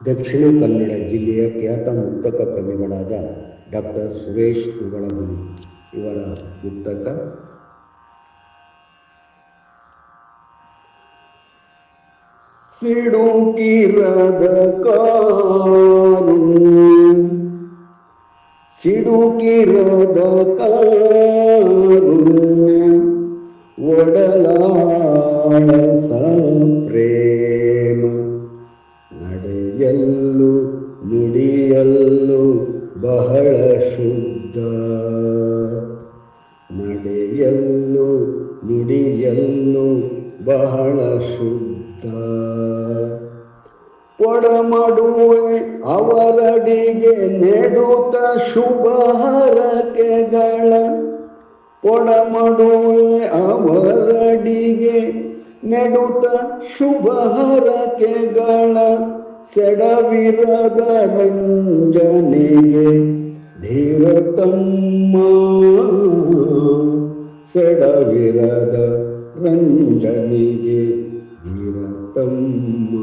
ದಕ್ಷಿಣ ಕನ್ನಡ ಜಿಲ್ಲೆಯ ಖ್ಯಾತ ಮುಕ್ತಕ ಕವಿಗಳಾದ ಡಾಕ್ಟರ್ ಸುರೇಶ್ ಉಗಳಗುಳಿ ಇವರ ಮುಕ್ತಕ ಸಿಡುಕಿರದ ಕಾರುಣ್ಯ ಸಿಡುಕಿರದ ಕಾರುಣ್ಯ ಒಡಲಾಳ ಪ್ರೇಮ. ನಡೆಯಲ್ಲು ನುಡಿಯಲ್ಲು ಬಹಳ ಶುದ್ಧ. ನಡೆಯಲ್ಲು ನುಡಿಯಲ್ಲು ಬಹಳ ಶುದ್ಧ. ಒಡಮಡುವೆ ಅವರಡಿಗೆ ನೆಡುತ್ತ ಶುಭ ಹರಕೆಗಳ. ಅವರಡಿಗೆ ನೆಡುತ್ತ ಶುಭ ಹರಕೆಗಳ. ಸೆಡವಿರದ ರಂಜನೆಗೆ ದೇವತಮ್ಮ ಸಡವಿರದ ರಂಜನೆಗೆ ಧೀರತಮ್ಮ